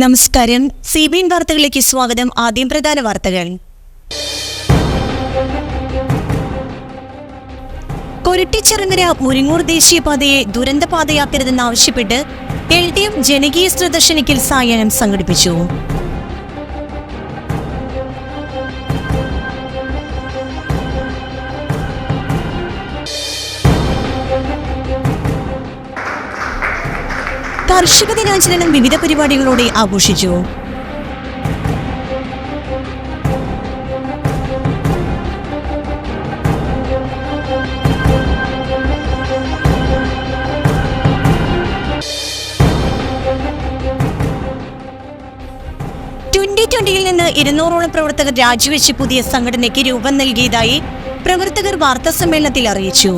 നമസ്കാരം. C B N വാർത്തകളിലേക്ക് സ്വാഗതം. ആദ്യം പ്രധാന വാർത്തകൾ. കൊരട്ടിച്ചിറങ്ങര മുരിങ്ങൂർ ദേശീയപാതയെ ദുരന്തപാതയാക്കരുതെന്നാവശ്യപ്പെട്ട് എൽ ഡി എഫ് ജനകീയ ശ്രദ്ധ ക്ഷണിക്കൽ സായാഹ്നം സംഘടിപ്പിച്ചു. കർഷക ദിനാചരണം വിവിധ പരിപാടികളോടെ ആഘോഷിച്ചു. ട്വന്റി നിന്ന് ഇരുന്നൂറോളം പ്രവർത്തകർ രാജിവെച്ച് പുതിയ സംഘടനയ്ക്ക് രൂപം നൽകിയതായി പ്രവർത്തകർ വാർത്താ സമ്മേളനത്തിൽ അറിയിച്ചു.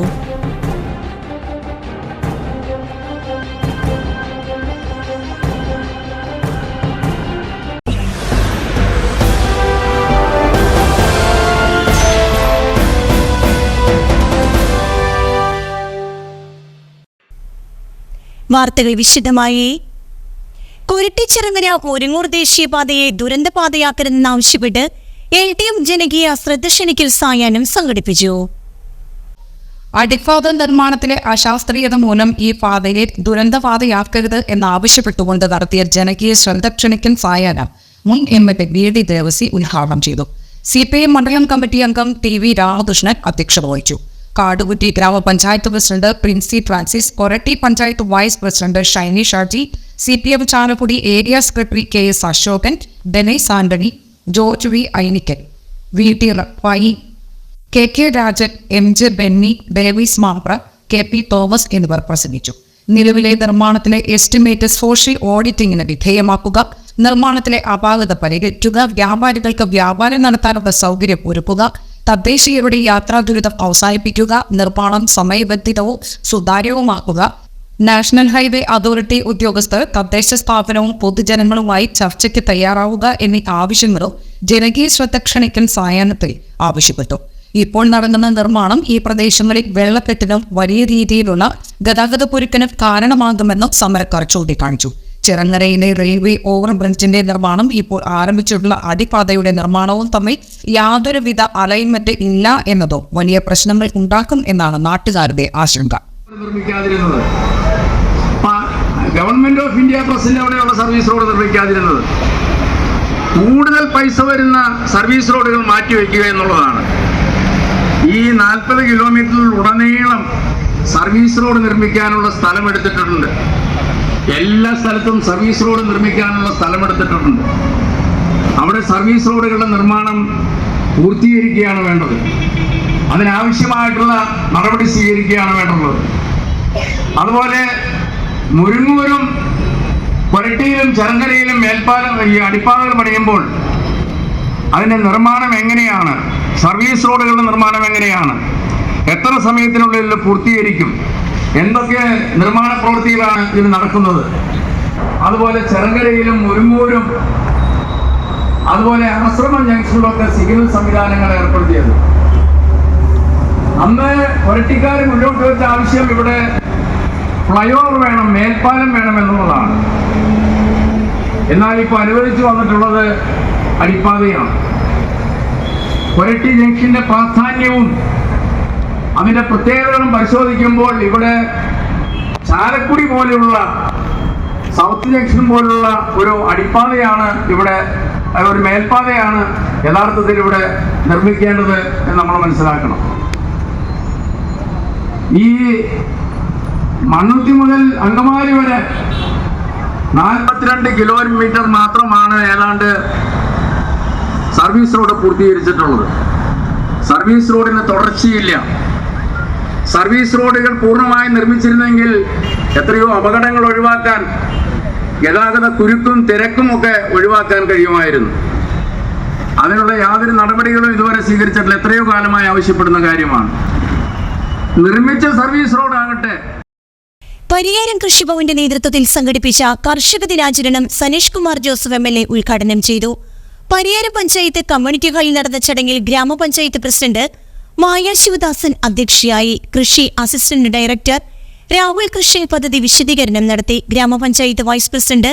വാർത്തകൾ വിശദമായി. കുരട്ടിച്ചിറങ്ങര ഒരുങ്ങൂർ ദേശീയപാതയെ ദുരന്തപാതയാക്കരുതെന്നാവശ്യപ്പെട്ട് എൽ ഡി എഫ് ജനകീയ ശ്രദ്ധ ക്ഷണിക്കൽ സായാഹ്നം സംഘടിപ്പിച്ചു. അടിപ്പാത നിർമ്മാണത്തിലെ അശാസ്ത്രീയത മൂലം ഈ പാതയെ ദുരന്തപാതയാക്കരുത് എന്നാവശ്യപ്പെട്ടുകൊണ്ട് നടത്തിയ ജനകീയ ശ്രദ്ധ ക്ഷണിക്കൽ സായാഹ്നം മുൻ M L A B D Devasy ഉദ്ഘാടനം ചെയ്തു. സി പി എം മണ്ഡലം കമ്മിറ്റി അംഗം ടി വി രാമകൃഷ്ണൻ അധ്യക്ഷത വഹിച്ചു. കാടുകുറ്റി ഗ്രാമപഞ്ചായത്ത് president Princy Francis Koratty panchayat vice president Shiny Shaji C P M Chalakudy area secretary K S Ashokan Denise Antony George V Ainikkan V T Rafai K K Rajan M J Benny Davis Mapra K P Thomas എന്നിവർ പ്രസംഗിച്ചു. നിലവിലെ നിർമ്മാണത്തിലെ estimate social ഓഡിറ്റിംഗിന് വിധേയമാക്കുക നിർമ്മാണത്തിലെ അപാകത പരിഹരിക്കുക വ്യാപാരികൾക്ക് വ്യാപാരം നടത്താനുള്ള സൗകര്യം ഒരുക്കുക തദ്ദേശീയരുടെ യാത്രാ ദുരിതം അവസാനിപ്പിക്കുക നിർമ്മാണം സമയബന്ധിതവും സുതാര്യവുമാക്കുക. നാഷണൽ ഹൈവേ അതോറിറ്റി ഉദ്യോഗസ്ഥർ തദ്ദേശ സ്ഥാപനവും പൊതുജനങ്ങളുമായി ചർച്ചയ്ക്ക് തയ്യാറാവുക എന്നീ ആവശ്യങ്ങളും ജനകീയ ശ്രദ്ധ ക്ഷണിക്കൽ സായാഹ്നത്തിൽ ആവശ്യപ്പെട്ടു. ഇപ്പോൾ നടക്കുന്ന നിർമ്മാണം ഈ പ്രദേശങ്ങളിൽ വെള്ളക്കെട്ടിനും വലിയ രീതിയിലുള്ള ഗതാഗത പൊരുക്കനും കാരണമാകുമെന്നും സമരക്കാർ ചൂണ്ടിക്കാണിച്ചു. ചിറങ്ങരയിലെ റെയിൽവേ ഓവർ ബ്രിഡ്ജിന്റെ നിർമ്മാണം ഇപ്പോൾ ആരംഭിച്ചിട്ടുള്ള അതിപാതയുടെ നിർമ്മാണവും തമ്മിൽ യാതൊരുവിധ അലൈൻമെന്റ് ഇല്ല എന്നതോ വലിയ പ്രശ്നങ്ങൾ ഉണ്ടാക്കും എന്നാണ് നാട്ടുകാരുടെ ആശങ്ക. ഗവൺമെന്റ് ഓഫ് ഇന്ത്യ പ്രസിന്റെ അവിടെയുള്ള സർവീസ് റോഡ് നിർമ്മിക്കാതിരുന്നത്. കൂടുതൽ പൈസ വരുന്ന സർവീസ് റോഡുകൾ മാറ്റിവെക്കുക എന്നുള്ളതാണ്. ഈ നാൽപ്പത് കിലോമീറ്ററിൽ ഉടനീളം സർവീസ് റോഡ് നിർമ്മിക്കാനുള്ള സ്ഥലം എടുത്തിട്ടുണ്ട്. എല്ലാ സ്ഥലത്തും സർവീസ് റോഡ് നിർമ്മിക്കാനുള്ള സ്ഥലമെടുത്തിട്ടുണ്ട്. അവിടെ സർവീസ് റോഡുകളുടെ നിർമ്മാണം പൂർത്തീകരിക്കുകയാണ് വേണ്ടത്. അതിനാവശ്യമായിട്ടുള്ള നടപടി സ്വീകരിക്കുകയാണ് വേണ്ടത് അതുപോലെ മുരുങ്ങൂരും പുരട്ടിയിലും ചെറുങ്കരയിലും മേൽപ്പാലം ഈ അടിപ്പാതകൾ പണിയുമ്പോൾ അതിന്റെ നിർമ്മാണം എങ്ങനെയാണ്? സർവീസ് റോഡുകളുടെ നിർമ്മാണം എങ്ങനെയാണ്? എത്ര സമയത്തിനുള്ളിൽ പൂർത്തീകരിക്കും? എന്തൊക്കെ നിർമ്മാണ പ്രവൃത്തികളാണ് ഇതിൽ നടക്കുന്നത്? അതുപോലെ ചെറുകരയിലും ഒരുമൂരും അതുപോലെ ആശ്രമം ജംഗ്ഷനിലൊക്കെ സിഗ്നൽ സംവിധാനങ്ങൾ ഏർപ്പെടുത്തിയത്. അന്ന് പൊരട്ടിക്കാർ മുന്നോട്ട് വെച്ച ആവശ്യം ഇവിടെ ഫ്ലൈ ഓവർ വേണം മേൽപ്പാലം വേണം എന്നുള്ളതാണ്. എന്നാൽ ഇപ്പോൾ അനുവദിച്ചു വന്നിട്ടുള്ളത് അടിപ്പാതയാണ്. പൊരട്ടി ജംഗ്ഷന്റെ പ്രാധാന്യവും അതിന്റെ പ്രത്യേകതകളും പരിശോധിക്കുമ്പോൾ ഇവിടെ ചാലക്കുടി പോലെയുള്ള സൗത്ത് ജംഗ്ഷൻ പോലുള്ള ഒരു അടിപ്പാതയാണ് ഇവിടെ ഒരു മേൽപ്പാതയാണ് യഥാർത്ഥത്തിൽ ഇവിടെ നിർമ്മിക്കേണ്ടത് എന്ന് നമ്മൾ മനസ്സിലാക്കണം. ഈ മണ്ണുത്തി മുതൽ അങ്കമാലി വരെ നാൽപ്പത്തിരണ്ട് കിലോമീറ്റർ മാത്രമാണ് ഏതാണ്ട് സർവീസ് റോഡ് പൂർത്തീകരിച്ചിട്ടുള്ളത്. സർവീസ് റോഡിന് തുടർച്ചയില്ല. സർവീസ് റോഡുകൾ പൂർണമായി നിർമ്മിച്ചിരുന്നെങ്കിൽ എത്രയോ അപകടങ്ങൾ ഒഴിവാക്കാൻ ഗതാഗത കുരുക്കും തിരക്കും ഒക്കെ ഒഴിവാക്കാൻ കഴിയുമായിരുന്നു. അതിനുള്ള യാതൊരു നടപടികളും ഇതുവരെ സ്വീകരിച്ചിട്ടില്ല. എത്രയോ കാലമായി ആവശ്യപ്പെടുന്ന കാര്യമാണ്. നിർമ്മിച്ച സർവീസ് റോഡാകട്ടെ. പരിയാരം കൃഷിഭവന്റെ നേതൃത്വത്തിൽ സംഘടിപ്പിച്ച കർഷക ദിനാചരണം Saneesh Kumar Joseph M L A ഉദ്ഘാടനം ചെയ്തു. പരിയാരം പഞ്ചായത്ത് കമ്മ്യൂണിറ്റി ഹാളിൽ നടന്ന ചടങ്ങിൽ ഗ്രാമപഞ്ചായത്ത് പ്രസിഡന്റ് മായ ശിവദാസൻ അധ്യക്ഷയായി കൃഷി അസിസ്റ്റന്റ് ഡയറക്ടർ രാഹുൽ കൃഷി പദ്ധതി വിശദീകരണം നടത്തി ഗ്രാമപഞ്ചായത്ത് vice president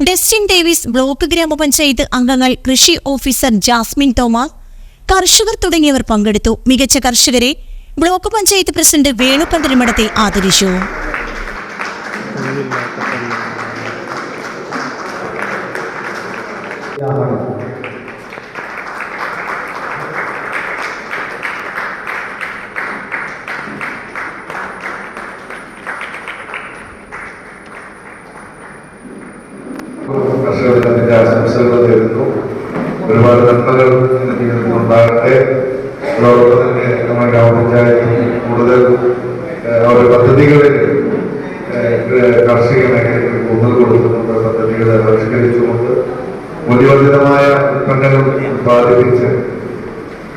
Destin Davis block ഗ്രാമപഞ്ചായത്ത് അംഗങ്ങൾ കൃഷി ഓഫീസർ ജാസ്മിൻ തോമസ് കർഷകർ തുടങ്ങിയവർ പങ്കെടുത്തു. മികച്ച കർഷകരെ ബ്ലോക്ക് പഞ്ചായത്ത് പ്രസിഡന്റ് വേണുപന്തരമടത്തെ ആദരിച്ചു. കർഷകരുടെ ആശംസകൾ നേരുന്നു ഒരുപാട് നന്മകൾ എന്റെ ജീവിതത്തിൽ ഉണ്ടാകട്ടെ അതോടൊപ്പം തന്നെ നമ്മുടെ ഗ്രാമപഞ്ചായത്തിൽ കൂടുതൽ ഏഹ്, അവരുടെ പദ്ധതികളിൽ ഏഹ്, കാർഷിക മേഖലയ്ക്ക് ഊന്നൽ കൊടുത്തുകൊണ്ട് പദ്ധതികൾ ആവിഷ്കരിച്ചുകൊണ്ട് മൂല്യവർദ്ധിതമായ ഉൽപ്പന്നങ്ങൾ ഉത്പാദിപ്പിച്ച്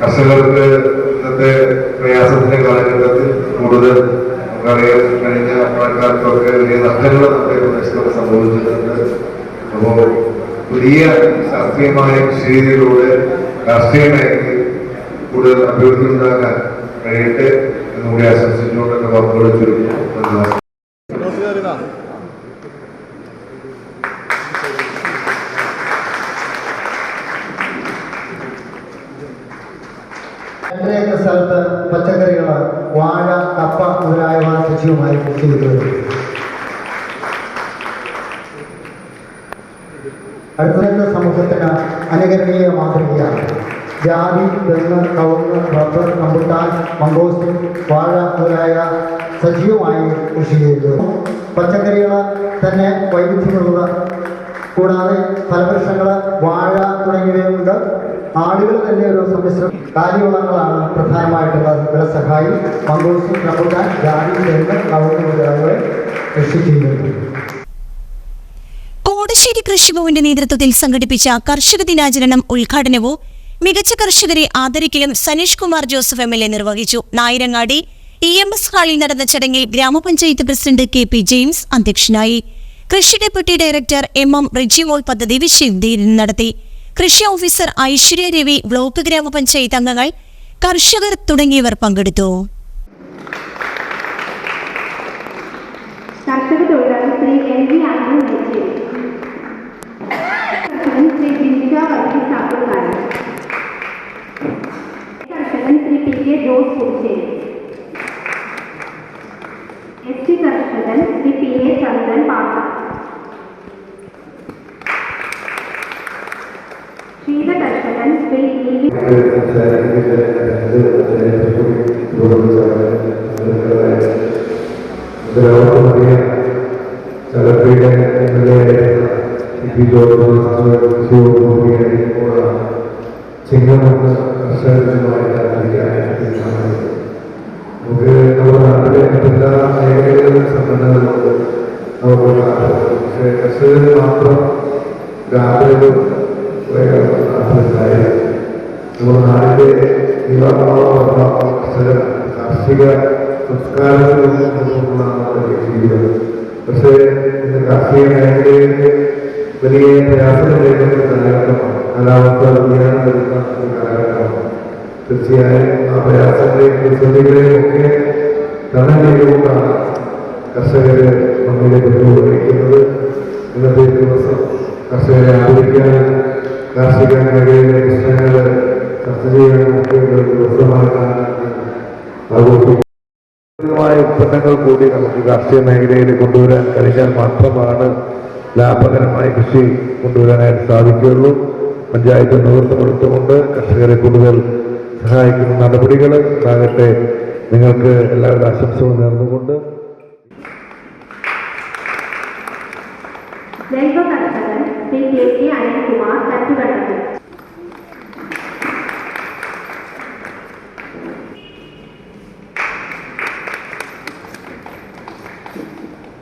കർഷകർക്ക് ഇന്നത്തെ പ്രയാസത്തിന്റെ കാലഘട്ടത്തിൽ കൂടുതൽ നമുക്കറിയാം കഴിഞ്ഞ മഴക്കാലത്തൊക്കെ വലിയ നഷ്ടങ്ങൾ നമ്മുടെ പ്രദേശത്തൊക്കെ സംഭവിച്ചിട്ടുണ്ട് അപ്പോ പുതിയ ശാസ്ത്രീയമായ കൃഷിയിലൂടെ രാഷ്ട്രീയ മേഖലയിൽ കൂടുതൽ അഭിവൃദ്ധി ഉണ്ടാക്കാൻ കഴിയട്ടെ എന്നുകൂടി ആശംസിച്ചുകൊണ്ട് എന്റെ വാക്കുകൾ ചുരുക്കുന്നു നന്ദി. രണ്ടര ഏക്കർ സ്ഥലത്ത് പച്ചക്കറികൾ വാഴ കപ്പ മുതലായവ കൃഷിയുമായി കൃഷി ചെയ്തു വരുന്നു അടുത്ത സമൂഹത്തിന് അനുകരണീയ മാതൃകയാണ്. ജാതി തെങ്ങ് കവുങ്ങ് റബ്ബർ റംബുട്ടാൻ മംഗോസ്റ്റിൻ വാഴ മുതലായ സജീവമായി കൃഷി ചെയ്തു പച്ചക്കറികൾ തന്നെ വൈവിധ്യമുള്ളത്. കൂടാതെ ഫലവൃക്ഷങ്ങൾ വാഴ തുടങ്ങിയവയുണ്ട്. ആളുകൾ തന്നെ ഒരു സമ്മിശ്രം. കാലിവളങ്ങളാണ് പ്രധാനമായിട്ടുള്ളത് വിളസഹായി. മംഗോസ്റ്റിൻ റംബുട്ടാൻ ജാതി തെങ്ങ് കവുങ്ങ് മുതലായവ കൃഷി ചെയ്യുന്നു കോടശ്ശേരി കൃഷിഭവന്റെ നേതൃത്വത്തിൽ സംഘടിപ്പിച്ച കർഷക ദിനാചരണം ഉദ്ഘാടനവും മികച്ച കർഷകരെ ആദരിക്കുകയും Saneesh Kumar Joseph M L A നിർവഹിച്ചു. നായിരങ്ങാടി ഇ എം എസ് ഹാളിൽ നടന്ന ചടങ്ങിൽ ഗ്രാമപഞ്ചായത്ത് പ്രസിഡന്റ് കെ പി ജെയിംസ് അധ്യക്ഷനായി കൃഷി deputy director M M Rijimol പദ്ധതി വിശദീകരണം നടത്തി. കൃഷി ഓഫീസർ ഐശ്വര്യ രവി ബ്ലോക്ക് ഗ്രാമപഞ്ചായത്ത് അംഗങ്ങൾ കർഷകർ തുടങ്ങിയവർ പങ്കെടുത്തു കർഷക തൊഴിലാളി Shri L V Antony Necheri കർഷകൻ ശ്രീ ബിന്ദിക വർഗീസ് സാപ്പുകാരൻ കർഷകൻ Shri P K Jose Puthussery S T കർഷകൻ ശ്രീ പി എ ചന്ദ്രൻ പാട്ട ക്ഷീത കർഷകൻ ശ്രീ ചിങ്ങമെന്ന് കർഷകരുമായി കർഷകന് മാത്രം രാവിലെ നാട്ടിലുണ്ടായി നമ്മുടെ നാടിന്റെ യുവാക്കളോളം കർഷകർ കാർഷിക സംസ്കാരത്തിൽ നിന്നുള്ള നമ്മുടെ ജീവിതം പക്ഷേ ഇന്ന് കാർഷിക മേഖലയിൽ വലിയ പ്രയാസം നേരിടുന്ന ഒരു കാലഘട്ടമാണ് കാലാവസ്ഥ വ്യതിയാനം വരുന്ന ഒരു കാലഘട്ടമാണ് തീർച്ചയായും ആ പ്രയാസങ്ങളെയും പ്രതിസന്ധികളെയും ഒക്കെ തരണം ചെയ്തുകൊണ്ടാണ് കർഷകര് നമ്മിലേക്ക് നിർവഹിക്കുന്നത് ഇന്നത്തെ ദിവസം കർഷകരെ ആദരിക്കാനും കാർഷിക മേഖലയിലെ പ്രശ്നങ്ങൾ ചർച്ച ചെയ്യാനും ഒക്കെയുള്ള ഒരു ദിവസമായിട്ടാണ് ഉൽപ്പന്നങ്ങൾ കൂടി നമുക്ക് കാർഷിക മേഖലയിൽ കൊണ്ടുവരാൻ കഴിഞ്ഞാൽ മാത്രമാണ് ലാഭകരമായ കൃഷി കൊണ്ടുവരാനായിട്ട് സാധിക്കുകയുള്ളൂ പഞ്ചായത്ത് നേതൃത്വം എടുത്തുകൊണ്ട് കർഷകരെ കൂടുതൽ സഹായിക്കുന്ന നടപടികൾ ഉണ്ടാകട്ടെ നിങ്ങൾക്ക് എല്ലാവരുടെ ആശംസകളും നേർന്നുകൊണ്ട് ദൈവ കർഷകൻ ശ്രീ കെ കെ അനിൽകുമാർ തട്ടുകണ്ടത്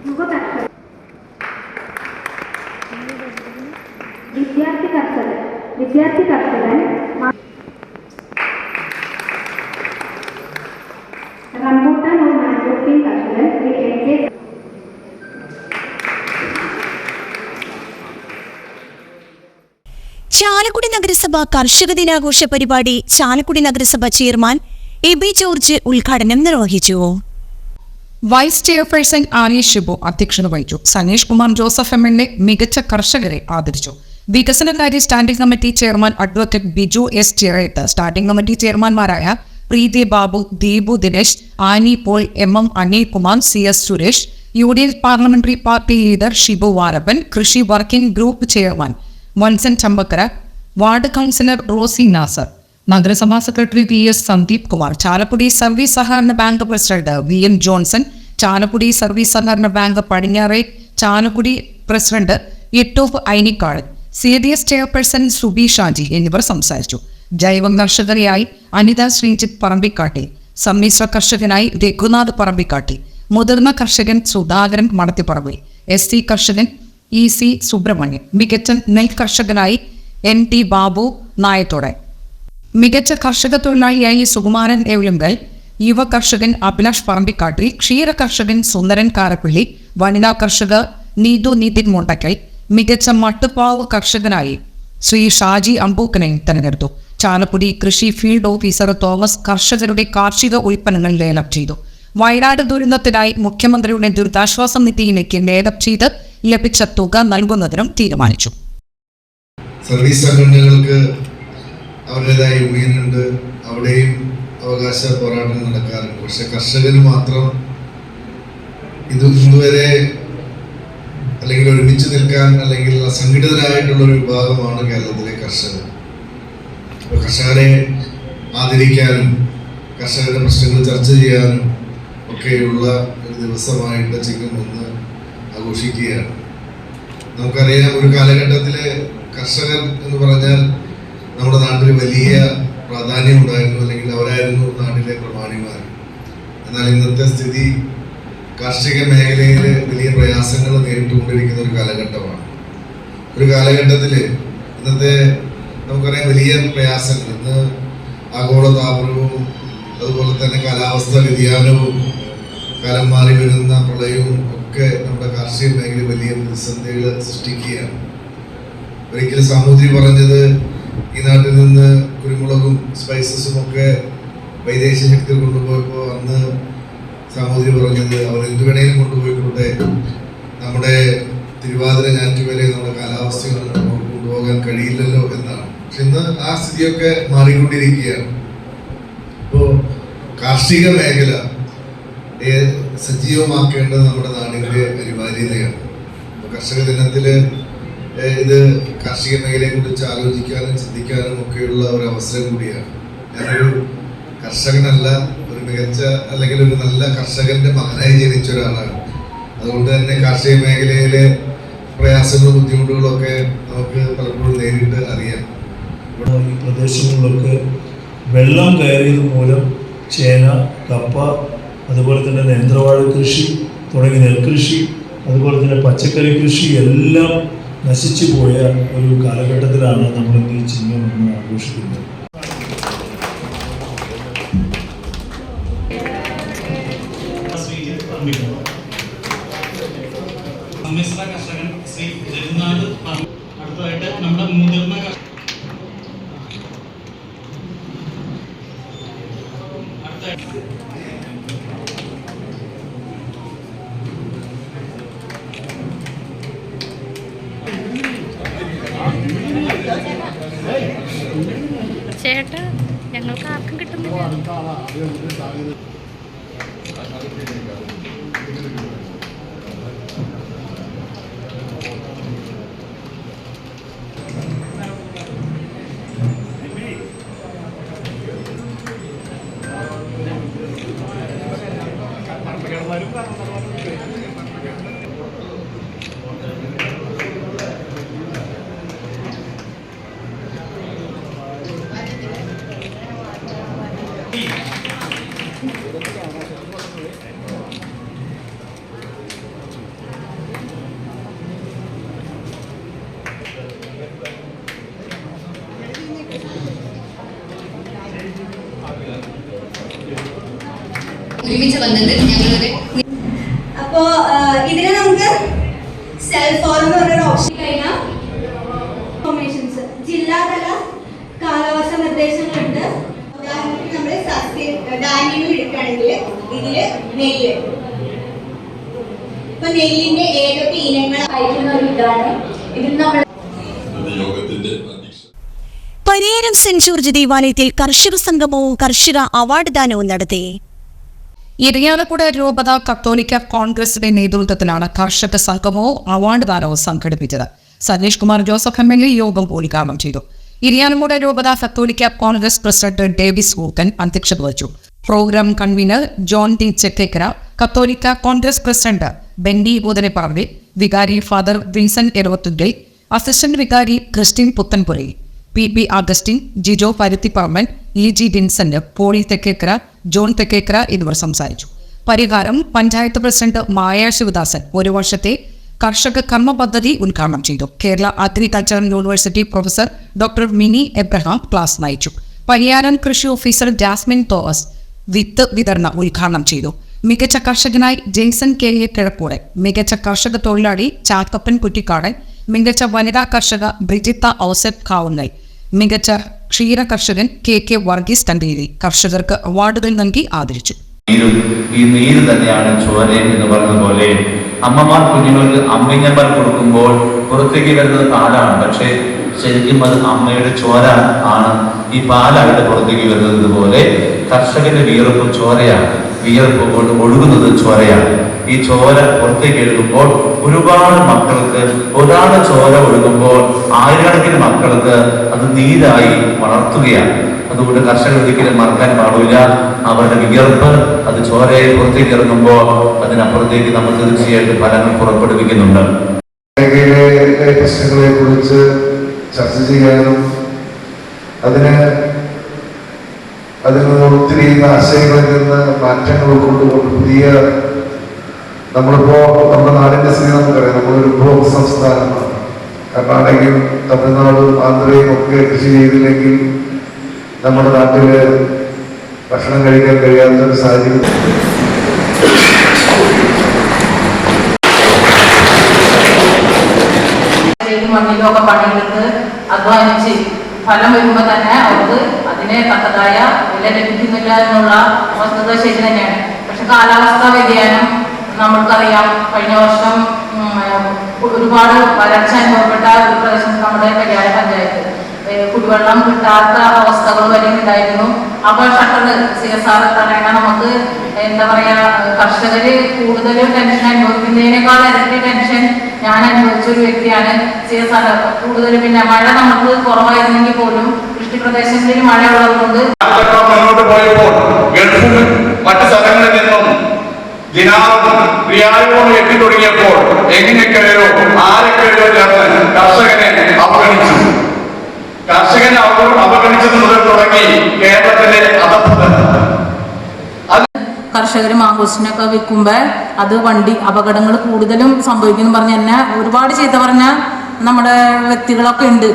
യുവ കർഷകൻ വിദ്യാർത്ഥി കർഷകൻ വിദ്യാർത്ഥി കർഷകൻ മ- റംബൂട്ടാൻ और മാംഗോസ്റ്റീൻ കർഷകൻ ശ്രീ എൻ കെ ചാലക്കുടി നഗരസഭ കർഷക ദിനാഘോഷ പരിപാടി ചാലക്കുടി നഗരസഭ ചെയർമാൻ എ ബി ജോർജ് ഉദ്ഘാടനം നിർവഹിച്ചു. വൈസ് ചെയർപേഴ്സൺ ആനി ഷിബു അധ്യക്ഷത വഹിച്ചു. Saneesh Kumar Joseph M L A മികച്ച കർഷകരെ ആദരിച്ചു. വികസനകാര്യ standing committee chairman advocate Biju S Chirayath standing committee ചെയർമാൻമാരായ Preethi Babu Deepu Dinesh Annie Paul M M Anilkumar C S Suresh U D F parliamentary party leader Shibu Varappan കൃഷി working group chairman Valsan Chambakkara ward councillor Rosy Nasar നഗരസഭാ secretary P S Sandeep Kumar Chalakudy service സഹകരണ bank president V N Johnson Chalakudy service സഹകരണ bank പടിഞ്ഞാറേ Chalakudy president Ittof Ainikkad C D S chairperson Subi Shaji എന്നിവർ സംസാരിച്ചു. ജൈവ കർഷകരെയായി അനിത ശ്രീജിത്ത് പറമ്പിക്കാട്ടി സമ്മിശ്ര കർഷകനായി രഘുനാഥ് പറമ്പിക്കാട്ടി മുതിർന്ന കർഷകൻ സുധാകരൻ മണത്തിപ്പറമ്പിൽ എസ് സി കർഷകൻ ഇ സി സുബ്രഹ്മണ്യൻ. മികച്ച നെൽ കർഷകനായി എൻ ടി ബാബു നായത്തോടെ. മികച്ച കർഷക തൊഴിലാളിയായി സുകുമാരൻ എഴുങ്കൽ യുവ കർഷകൻ അഭിലാഷ് പറമ്പിക്കാട്ടിൽ ക്ഷീര കർഷകൻ സുന്ദരൻ കാരപ്പള്ളി വനിതാ കർഷക നീതു നിതിൻ മുണ്ടക്കൽ മികച്ച മട്ടുപാവ് കർഷകനായി ശ്രീ ഷാജി അമ്പൂക്കനെ തെരഞ്ഞെടുത്തു. ചാലക്കുടി കൃഷി ഫീൽഡ് ഓഫീസർ തോമസ് കർഷകരുടെ കാർഷിക ഉൽപ്പന്നങ്ങൾ ലേലം ചെയ്തു. വയനാട് ദുരന്തത്തിനായി മുഖ്യമന്ത്രിയുടെ ദുരിതാശ്വാസ നിധിയിലേക്ക് ലേലം ചെയ്ത് ലഭിച്ച തുക നൽകുന്നതിനും തീരുമാനിച്ചു. സർവീസ് സംഘടനകൾക്ക് അവരുടേതായ യൂണിയനുണ്ട് അവിടെയും അവകാശ പോരാട്ടം നടക്കാറുണ്ട്. പക്ഷെ കർഷകന് മാത്രം ഇത് ഇതുവരെ അല്ലെങ്കിൽ ഒരുമിച്ച് നിൽക്കാൻ അല്ലെങ്കിൽ അസംഘടിതരായിട്ടുള്ള ഒരു വിഭാഗമാണ് കേരളത്തിലെ കർഷകർ. അപ്പോൾ കർഷകരെ ആദരിക്കാനും കർഷകരുടെ പ്രശ്നങ്ങൾ ചർച്ച ചെയ്യാനും ഒക്കെയുള്ള ഒരു ദിവസമായിട്ട് ചിങ്ങം ഒന്ന് ആഘോഷിക്കുകയാണ്. നമുക്കറിയാം ഒരു കാലഘട്ടത്തിൽ കർഷകർ എന്ന് പറഞ്ഞാൽ നമ്മുടെ നാട്ടിൽ വലിയ പ്രാധാന്യം ഉണ്ടായിരുന്നു അല്ലെങ്കിൽ അവരായിരുന്നു നാട്ടിലെ പ്രമാണിമാർ. എന്നാൽ ഇന്നത്തെ സ്ഥിതി കാർഷിക മേഖലയിൽ വലിയ പ്രയാസങ്ങൾ നേരിട്ടുകൊണ്ടിരിക്കുന്ന ഒരു കാലഘട്ടമാണ്. ഒരു കാലഘട്ടത്തിൽ ഇന്നത്തെ നമുക്കറിയാം വലിയ പ്രയാസങ്ങൾ. ഇന്ന് ആഗോള താപനവും അതുപോലെ തന്നെ കാലാവസ്ഥാ വ്യതിയാനവും കാലം മാറി വരുന്ന പ്രളയവും ഒക്കെ നമ്മുടെ കാർഷിക മേഖല വലിയ പ്രതിസന്ധികൾ സൃഷ്ടിക്കുകയാണ്. ഒരിക്കൽ സാമൂതിരി പറഞ്ഞത് ഈ നാട്ടിൽ നിന്ന് കുരുമുളകും സ്പൈസസും ഒക്കെ വൈദേശ ശക്തികൾ കൊണ്ടുപോയപ്പോൾ അന്ന് സാമൂതിരി പറഞ്ഞത് അവർ എന്ത് വേണേലും കൊണ്ടുപോയിക്കോട്ടെ. നമ്മുടെ തിരുവാതിര ഞാറ്റുവരെ നമ്മുടെ കാലാവസ്ഥ കൊണ്ടുപോകാൻ കഴിയില്ലല്ലോ എന്നാണ്. പക്ഷെ ഇന്ന് ആ സ്ഥിതിയൊക്കെ മാറിക്കൊണ്ടിരിക്കുകയാണ്. ഇപ്പോൾ കാർഷിക മേഖല സജീവമാക്കേണ്ടത് നമ്മുടെ നാടിന്റെ അനിവാര്യതയാണ് കർഷക ദിനത്തിൽ ഇത് കാർഷിക മേഖലയെ കുറിച്ച് ആലോചിക്കാനും ചിന്തിക്കാനും ഒക്കെയുള്ള ഒരു അവസരം കൂടിയാണ്. ഞാനൊരു കർഷകനല്ല ഒരു മികച്ച അല്ലെങ്കിൽ ഒരു നല്ല കർഷകന്റെ മകനായി ജനിച്ച ഒരാളാണ്. അതുകൊണ്ട് തന്നെ കാർഷിക മേഖലയിലെ പ്രയാസങ്ങളും ബുദ്ധിമുട്ടുകളൊക്കെ നമുക്ക് പലപ്പോഴും നേരിട്ട് അറിയാം. ഇവിടെ ഈ പ്രദേശങ്ങളിലൊക്കെ വെള്ളം കയറിയത് മൂലം ചേന കപ്പ അതുപോലെ തന്നെ നേന്ത്രവാഴ കൃഷി തുടങ്ങിയ നെൽകൃഷി അതുപോലെ തന്നെ പച്ചക്കറി കൃഷി എല്ലാം നശിച്ചു പോയ ഒരു കാലഘട്ടത്തിലാണ് നമ്മൾ ഈ ചിഹ്നം ആഘോഷിക്കുന്നത്. വന്നത് ഞങ്ങളുടെ അപ്പോ ഇതിനെ നമുക്ക് സെൽഫ് ഫോറം എന്ന് പറഞ്ഞൊരു ഓപ്ഷൻ കഴിഞ്ഞാൽ ഇൻഫോർമേഷൻസ് ജില്ലാതല കാലാവസ്ഥ നിർദ്ദേശങ്ങളുണ്ട്. ഉദാഹരണത്തിന് നമ്മൾ സസ്യ ധാന്യങ്ങൾ എടുക്കുകയാണെങ്കിൽ ഇതിൽ നെല്ല്. ഇപ്പൊ നെല്ലിന്റെ ഏതൊക്കെ ഇനങ്ങൾ അയക്കുന്ന ഒരു ഇതാണ്. ഇതിൽ നമ്മൾ പരിയാരം സെന്റ് ജോർജ് ദേവാലയത്തിൽ കർഷക സംഗമവും കർഷക അവാർഡ് ദാനവും നടത്തി. ഇരിയാലക്കുട രൂപത കത്തോലിക്ക കോൺഗ്രസിന്റെ നേതൃത്വത്തിലാണ് കർഷക സംഗമവും അവാർഡ് ദാനവും സംഘടിപ്പിച്ചത്. Satheesh Kumar Joseph M L A യോഗം ഉദ്ഘാടനം ചെയ്തു. ഇരിയാലക്കുട രൂപത കത്തോലിക്ക കോൺഗ്രസ് പ്രസിഡന്റ് ഡേവിസ് ഊക്കൻ അധ്യക്ഷത വഹിച്ചു. Programme convener John T Chethekkara Catholic Congress president Benny Udarapparvi വികാരി ഫാദർ വിൻസെന്റ് എറവത്തുങ്കൽ അസിസ്റ്റന്റ് വികാരി Christin Puthenpurayil P P Augustin Jijo Paruthipparamban E G Vincent Poly Thekkekkara John Thekkekkara എന്നിവർ സംസാരിച്ചു. പരിഹാരം പഞ്ചായത്ത് പ്രസിഡന്റ് മായ ശിവദാസൻ ഒരു വർഷത്തെ കർഷക കർമ്മ പദ്ധതി ഉദ്ഘാടനം ചെയ്തു. Kerala agricultural university professor doctor Mini Abraham class നയിച്ചു. പരിയാരം കൃഷി ഓഫീസർ ജാസ്മിൻ തോമസ് വിത്ത് വിതരണം ഉദ്ഘാടനം ചെയ്തു. മികച്ച കർഷകനായി ജെയ്സൺ കെ എ കിഴക്കൂടെ മികച്ച കർഷക തൊഴിലാളി ചാത്തപ്പൻ കുറ്റിക്കാടൻ. മികച്ച വനിതാ കർഷക ബ്രിജിത്ത ഔസഫ് കാവുങ്ങൽ. മികച്ച ക്ഷീര കർഷകൻ കെ കെ വർഗീസ് തണ്ടേരി കർഷകർക്ക് അവാർഡുകൾ നൽകി ആദരിച്ചു. ഈ നീര് തന്നെയാണ് ചോര എന്ന് പറഞ്ഞ പോലെ അമ്മമാർ കുഞ്ഞുങ്ങൾക്ക് അമ്മിഞ്ഞമാർ കൊടുക്കുമ്പോൾ പുറത്തേക്ക് വരുന്നത് പാലാണ്. പക്ഷേ ശരിക്കും അത് അമ്മയുടെ ചോര ആണ്. ഈ പാലായിട്ട് പുറത്തേക്ക് വരുന്നത് പോലെ കർഷകന്റെ വിയർപ്പ് ചോരയാണ്. വിയർപ്പ് കൊണ്ട് ഒഴുകുന്നത് ചോരയാണ്. ഈ ചോര പുറത്തേക്ക് എഴുതുമ്പോൾ ഒരുപാട് മക്കൾക്ക് ഒരാൾ ചോര ഒഴുകുമ്പോൾ ആയിരക്കണക്കിന് മക്കൾക്ക് അത് നീരായി വളർത്തുകയാണ്. അതുകൊണ്ട് കർഷകർ ഒരിക്കലും മറക്കാൻ പാടില്ല. അവരുടെ വിയർപ്പ് അത് ചോരയെ പുറത്തേക്ക് ഇറങ്ങുമ്പോൾ അതിനപ്പുറത്തേക്ക് നമ്മൾ തീർച്ചയായിട്ടും ഫലങ്ങൾ പുറപ്പെടുവിക്കുന്നുണ്ട്. പ്രശ്നങ്ങളെ കുറിച്ച് ചർച്ച ചെയ്യാനും അതിന് അതിൽ നിന്ന് ഒത്തിരി ആശയങ്ങളിൽ നിന്ന് മാറ്റങ്ങൾ ഉൾക്കൊണ്ടുകൊണ്ട് പുതിയ നമ്മളിപ്പോ നമ്മുടെ നാടിന്റെ സ്ഥിതി നമുക്കറിയാം. നമ്മളൊരു ഉപഭോഗ സംസ്ഥാനമാണ്. കർണാടകയും തമിഴ്നാടും ആന്ധ്രയും ഒക്കെ കൃഷി ചെയ്തില്ലെങ്കിൽ നമ്മുടെ നാട്ടിൽ ഭക്ഷണം കഴിക്കാൻ കഴിയാത്ത ഒരു സാഹചര്യം ചെയ്ത് മണ്ണിലൊക്കെ പണിയെടുത്ത് അധ്വാനിച്ച് ഫലം വരുമ്പോൾ തന്നെ അവർക്ക് അതിനെ തക്കതായ വില ലഭിക്കുന്നില്ല എന്നുള്ള വസ്തുത ശരി തന്നെയാണ്. പക്ഷെ കാലാവസ്ഥ വ്യതിയാനം നമ്മൾക്കറിയാം. കഴിഞ്ഞ വർഷം ഒരുപാട് വരൾച്ച അനുഭവപ്പെട്ട ഒരു പ്രദേശം നമ്മുടെ കല്യാണ പഞ്ചായത്ത്. കുടിവെള്ളം കിട്ടാത്ത അവസ്ഥകൾ വരെ ഉണ്ടായിരുന്നു. അപ്പോൾ ഷട്ടർ സി എസ് ആർ തടയണ നമുക്ക് എന്താ പറയാ കർഷകര് കൂടുതലും ടെൻഷൻ അനുഭവിക്കുന്നതിനേക്കാൾ ഇരട്ടി ടെൻഷൻ ഞാൻ അനുഭവിച്ച ഒരു വ്യക്തിയാണ് സി എസ് ആർ കൂടുതൽ പിന്നെ മഴ നമുക്ക് കുറവായിരുന്നെങ്കിൽ പോലും കൃഷി പ്രദേശങ്ങളിൽ മഴ ഉള്ളതുകൊണ്ട് മുന്നോട്ട് പോയപ്പോൾ എത്തി തുടങ്ങിയപ്പോൾ എങ്ങനെയൊക്കെയോ ആരൊക്കെയോ ചേർന്ന് കർഷകനെ അവഗണിച്ചു. കർഷകനെ അവർ അവഗണിച്ചത് മുതൽ തുടങ്ങി കേരളത്തിലെ കർഷകർ മാങ്കോസ്റ്റിനൊക്കെ വിൽക്കുമ്പോൾ അത് വണ്ടി അപകടങ്ങൾ കൂടുതലും സംഭവിക്കുന്നു പറഞ്ഞ് എന്നെ ഒരുപാട് ചീത്ത പറഞ്ഞ നമ്മുടെ വ്യക്തികളൊക്കെ ഉണ്ട്.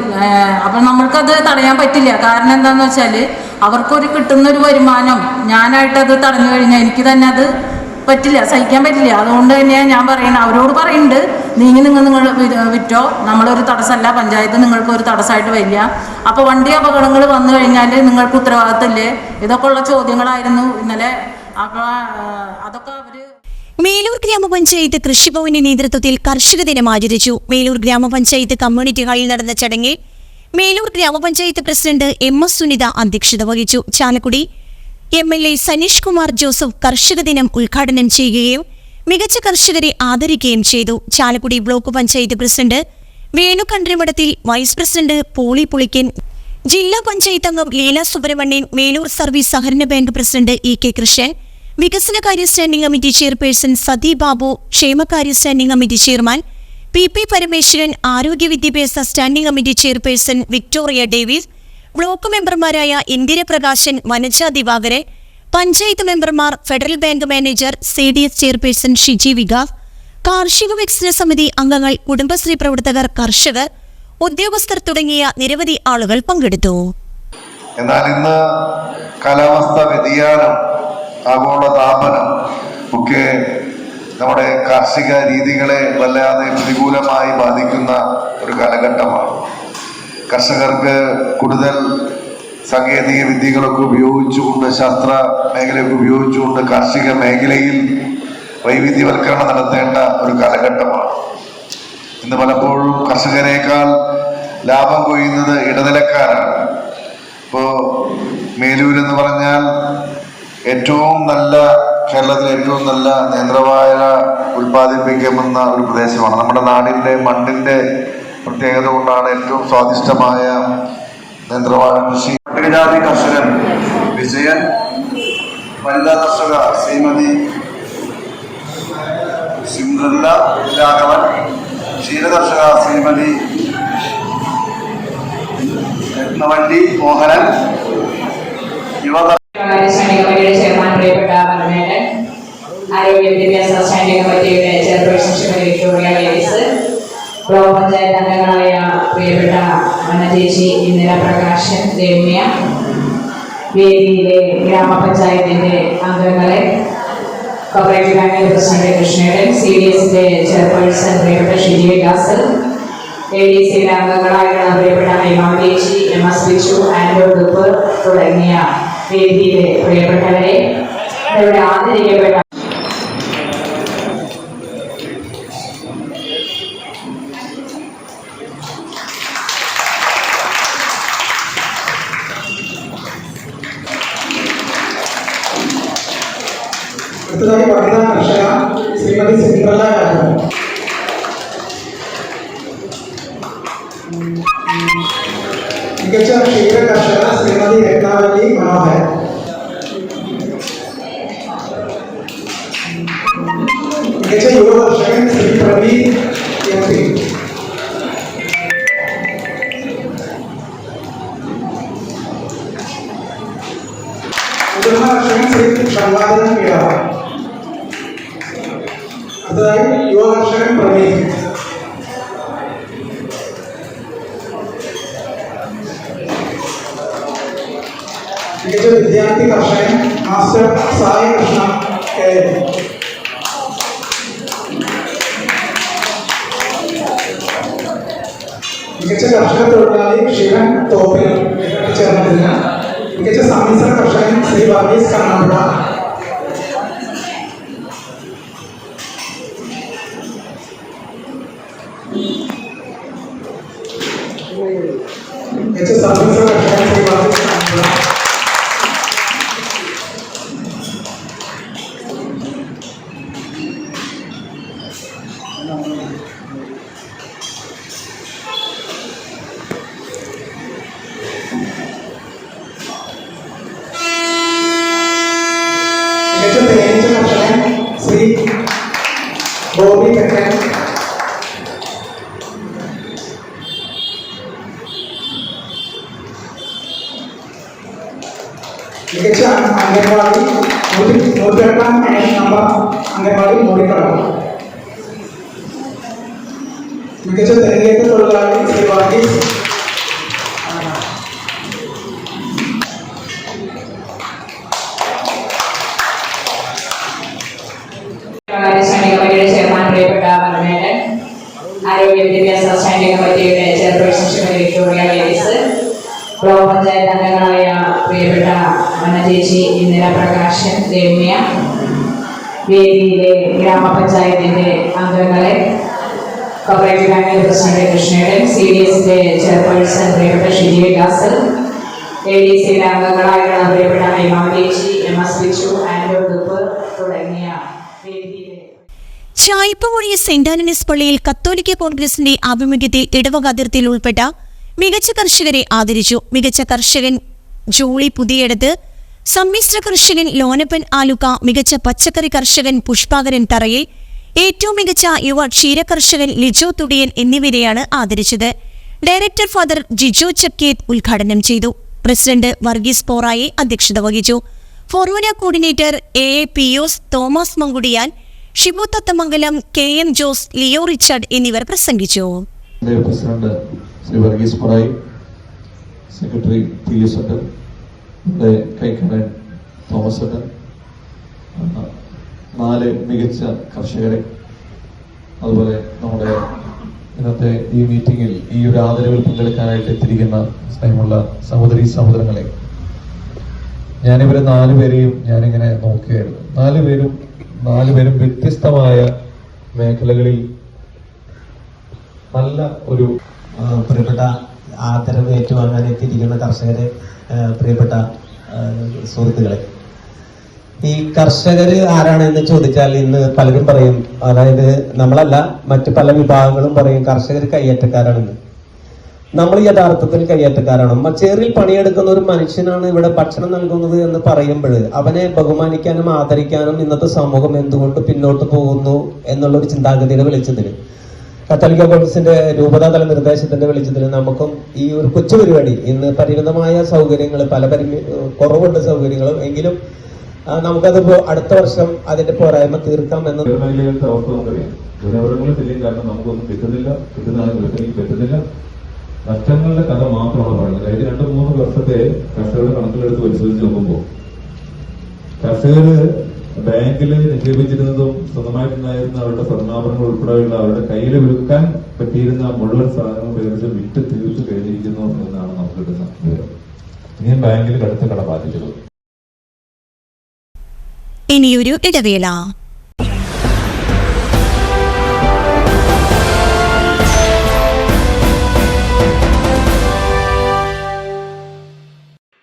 അപ്പം നമ്മൾക്കത് തടയാൻ പറ്റില്ല. കാരണം എന്താണെന്ന് വെച്ചാൽ അവർക്കൊരു കിട്ടുന്ന ഒരു വരുമാനം ഞാനായിട്ടത് തടഞ്ഞു കഴിഞ്ഞാൽ എനിക്ക് തന്നെ അത് പറ്റില്ല സഹിക്കാൻ പറ്റില്ല. അതുകൊണ്ട് തന്നെയാണ് ഞാൻ പറയുന്നത് അവരോട് പറയുന്നുണ്ട് നീങ്ങി നിങ്ങൾ നിങ്ങൾ വിറ്റോ? നമ്മളൊരു തടസ്സമല്ല പഞ്ചായത്ത് നിങ്ങൾക്ക് ഒരു തടസ്സമായിട്ട് വരില്ല അപ്പോൾ വണ്ടി അപകടങ്ങൾ വന്നു കഴിഞ്ഞാൽ നിങ്ങൾക്ക് ഉത്തരവാദിത്തമില്ലേ? ഇതൊക്കെ ഉള്ള ചോദ്യങ്ങളായിരുന്നു ഇന്നലെ. അപ്പോൾ അതൊക്കെ അവർ മേലൂർ ഗ്രാമപഞ്ചായത്ത് കൃഷിഭവന്റെ നേതൃത്വത്തിൽ കർഷക ദിനം ആചരിച്ചു. മേലൂർ ഗ്രാമപഞ്ചായത്ത് കമ്മ്യൂണിറ്റി ഹാളിൽ നടന്ന ചടങ്ങിൽ മേലൂർ ഗ്രാമപഞ്ചായത്ത് പ്രസിഡന്റ് എം എസ് സുനിത അധ്യക്ഷത വഹിച്ചു. Chalakudy M L A Saneesh Kumar Joseph കർഷക ദിനം ഉദ്ഘാടനം ചെയ്യുകയും മികച്ച കർഷകരെ ആദരിക്കുകയും ചെയ്തു. Chalakudy block panchayat president Venu Kandrimadathil vice president Poly Pulikkan ജില്ലാ പഞ്ചായത്ത് അംഗം ലീല സുബ്രഹ്മണ്യൻ മേലൂർ സർവീസ് സഹകരണ bank president E K Krishnan വികസനകാര്യ standing committee chairperson Sathi Babu ക്ഷേമകാര്യ standing committee chairman P P Parameswaran ആരോഗ്യ വിദ്യാഭ്യാസ standing committee chairperson Victoria Davis block മെമ്പർമാരായ ഇന്ദിര പ്രകാശൻ വനജ ദിവാകരെ പഞ്ചായത്ത് മെമ്പർമാർ Federal bank manager C D S chairperson Shiji Vikas കാർഷിക വികസന സമിതി അംഗങ്ങൾ കുടുംബശ്രീ പ്രവർത്തകർ കർഷകർ ഉദ്യോഗസ്ഥർ തുടങ്ങിയ നിരവധി ആളുകൾ പങ്കെടുത്തു. എന്നാൽ ഇന്ന് കാലാവസ്ഥ വ്യതിയാനം ആഗോള താപനം ഒക്കെ നമ്മുടെ കാർഷിക രീതികളെ വല്ലാതെ പ്രതികൂലമായി ബാധിക്കുന്ന ഒരു കാലഘട്ടമാണ്. കർഷകർക്ക് കൂടുതൽ സാങ്കേതിക വിദ്യകളൊക്കെ ഉപയോഗിച്ചുകൊണ്ട് ശാസ്ത്ര മേഖലയൊക്കെ ഉപയോഗിച്ചുകൊണ്ട് കാർഷിക മേഖലയിൽ വൈവിധ്യവൽക്കരണം നടത്തേണ്ട ഒരു കാലഘട്ടമാണ്. ഇന്ന് പലപ്പോഴും കർഷകരെക്കാൾ ലാഭം കൊയ്യുന്നത് ഇടനിലക്കാരാണ്. ഇപ്പോൾ മേലൂർ എന്ന് പറഞ്ഞാൽ ഏറ്റവും നല്ല കേരളത്തിലെ ഏറ്റവും നല്ല നേന്ത്രവാഴ ഉൽപ്പാദിപ്പിക്കാമെന്ന ഒരു പ്രദേശമാണ്. നമ്മുടെ നാടിന്റെ മണ്ണിന്റെ പ്രത്യേകത കൊണ്ടാണ് ഏറ്റവും സ്വാദിഷ്ടമായ നേന്ത്രവാഴ കൃഷി. പട്ടികജാതി കർഷകൻ വിജയൻ വനിതാ കർഷക ശ്രീമതി സിംദ്രല്ല രാഘവൻ ക്ഷീരകർഷക ശ്രീമതി രത്നവണ്ടി മോഹനൻ യുവ ചെയർമാൻ പ്രിയപ്പെട്ട ആരോഗ്യ വിദ്യാഭ്യാസ സ്റ്റാൻഡിംഗ് കമ്മിറ്റിയുടെ chairperson Shrimati Victoria block panchayat അംഗങ്ങളായ പ്രിയപ്പെട്ട വനചേച്ചി ചേച്ചി ഇന്ദിര പ്രകാശൻ രമ്യ വേദിയിലെ ഗ്രാമപഞ്ചായത്തിന്റെ അംഗങ്ങളെ കോപ്പറേറ്റീവ് ബാങ്കിന്റെ പ്രസിഡന്റ് കൃഷ്ണേടൻ സി ഡി എസിന്റെ ചെയർപേഴ്സൺ പ്രിയപ്പെട്ട ഷിജി വികാസ് എ ഡി സിയിലെ അംഗങ്ങളായുള്ള പ്രിയപ്പെട്ട ഹൈമാ ചേച്ചി എം എസ് ബിച്ചു ആൻഡോ ഡുപ്പ് തുടങ്ങിയ വേദിയിലെ പ്രിയപ്പെട്ടവരെ ആദരിക്കപ്പെട്ട അടുത്തതായി വനിതാ കർഷക ശ്രീമതി സിൻഡ്രല്ല രാഘവൻ മികച്ച ക്ഷീര കർഷക ശ്രീമതി രത്നാവലി മനോഹരൻ മികച്ച കർഷക തൊഴിലാളി ശിവൻ തോപ്പിൽ ചേർന്നിട്ടില്ല മികച്ച സമ്മിശ്ര കർഷകൻ ശ്രീ വർഗീസ് കണ്ണാമ്പുഴ മികച്ച അംഗൻവാടി നൂറ്റി നൂറ്റെട്ടാം നമ്പർ അംഗൻവാടി മൂടിക്കടവ് മികച്ച തെരഞ്ഞെടുപ്പ് തൊഴിലാളി ശ്രീ വർഗീസ് ചേച്ചി ഇന്ദിര പ്രകാശൻ രമ്യ വേദിയിലെ ഗ്രാമപഞ്ചായത്തിന്റെ അംഗങ്ങളെ കോപ്പറേറ്റീവ് ബാങ്കിന്റെ പ്രസിഡന്റ് കൃഷ്ണേടൻ സി ഡി എസിന്റെ ചെയർപേഴ്സൺ പ്രിയപ്പെട്ട ഷിജി വികാസൻ എ ഡി സിയിലെ അംഗങ്ങളായുള്ള പ്രിയപ്പെട്ട ഹൈമാ ചേച്ചി എം എസ് ബിച്ചു ആൻഡോ ദുപ്പ് തുടങ്ങിയ വേദിയിലെ ചായ്പമൊഴിയ സെന്റ് ആന്റണീസ് പള്ളിയിൽ കത്തോലിക്ക കോൺഗ്രസിന്റെ ആഭിമുഖ്യത്തിൽ ഇടവക അതിർത്തിയിൽ ഉൾപ്പെട്ട മികച്ച കർഷകരെ ആദരിച്ചു. മികച്ച കർഷകൻ ജോളി പുതിയടത്ത് സമ്മിശ്ര കർഷകൻ ലോനപ്പൻ ആലുക്ക മികച്ച പച്ചക്കറി കർഷകൻ പുഷ്പാകരൻ തറയിൽ ഏറ്റവും മികച്ച യുവ ക്ഷീരകർഷകൻ ലിജോ തുടിയൻ എന്നിവരെയാണ് ആദരിച്ചത്. ഡയറക്ടർ ഫാദർ ജിജോ ചക്കേത് ഉദ്ഘാടനം ചെയ്തു. പ്രസിഡന്റ് വർഗീസ് പോറായെ അധ്യക്ഷത വഹിച്ചു. Formula coordinator A A Pious Thomas Mankudiyan Shibu Thathamangalam K M Jose Leo Richard എന്നിവർ പ്രസംഗിച്ചു. President Shri Varghese Porayi secretary P S നമ്മുടെ കൈക്കാരൻ തോമസ് നാല് മികച്ച കർഷകരെ. അതുപോലെ നമ്മുടെ ഇന്നത്തെ ഈ മീറ്റിംഗിൽ ഈ ഒരു ആദരവിൽ പങ്കെടുക്കാനായിട്ട് എത്തിയിരിക്കുന്ന സ്നേഹമുള്ള സഹോദരി സഹോദരങ്ങളെ ഞാനിവരെ നാലുപേരെയും ഞാനിങ്ങനെ നോക്കുകയായിരുന്നു നാലുപേരും നാലുപേരും വ്യത്യസ്തമായ മേഖലകളിൽ നല്ല ഒരു പ്രിയപ്പെട്ട ആദരവ് ഏറ്റുവാങ്ങാൻ എത്തിയിരിക്കുന്ന കർഷകരെ പ്രിയപ്പെട്ട സുഹൃത്തുക്കളെ. ഈ കർഷകര് ആരാണെന്ന് ചോദിച്ചാൽ ഇന്ന് പലരും പറയും അതായത് നമ്മളല്ല മറ്റു പല വിഭാഗങ്ങളും പറയും കർഷകർ കയ്യേറ്റക്കാരാണെന്ന്. നമ്മൾ യഥാർത്ഥത്തിൽ കയ്യേറ്റക്കാരാണ്. മച്ചേറിൽ പണിയെടുക്കുന്ന ഒരു മനുഷ്യനാണ് ഇവിടെ ഭക്ഷണം നൽകുന്നത് എന്ന് പറയുമ്പോൾ അവനെ ബഹുമാനിക്കാനും ആദരിക്കാനും ഇന്നത്തെ സമൂഹം എന്തുകൊണ്ട് പിന്നോട്ട് പോകുന്നു എന്നുള്ളൊരു ചിന്താഗതിയുടെ വെളിച്ചത്തിൽ കത്തോലിക്ക കോൺഗ്രസിന്റെ രൂപതാതല നിർദ്ദേശത്തിന്റെ വെളിച്ചത്തിൽ നമുക്കും ഈ ഒരു കൊച്ചു പരിപാടി ഇന്ന് പരിമിതമായ സൗകര്യങ്ങൾ പല പരിമി കുറവുണ്ട് സൗകര്യങ്ങളും എങ്കിലും നമുക്കത് അടുത്ത വർഷം അതിന്റെ പോരായ്മ തീർക്കാം എന്ന് കാരണം നമുക്കൊന്നും നഷ്ടങ്ങളുടെ കഥ മാത്രമാണ് പറയുന്നത് കഴിഞ്ഞ രണ്ട് മൂന്ന് വർഷത്തെ കർഷകരുടെ കണക്കിലെടുത്ത് പരിശോധിച്ച് നോക്കുമ്പോൾ കർഷകര് ബാങ്കിൽ നിക്ഷേപിച്ചിരുന്നതും സ്വന്തമായിട്ടുണ്ടായിരുന്ന അവരുടെ സ്വർണാഭരണങ്ങൾ ഉൾപ്പെടെയുള്ള അവരുടെ കയ്യിൽ വിൽക്കാൻ പറ്റിയിരുന്ന മുഴുവൻ സാധനങ്ങൾ ഉപയോഗിച്ച് വിറ്റ് തീർത്തു കഴിഞ്ഞിരിക്കുന്നു എന്നാണ് നമുക്ക് കിട്ടുന്ന വിവരം. ഇനിയും ബാങ്കിൽ കടുത്ത കട ബാധിച്ചത് ഇനിയൊരു ഇടവേള.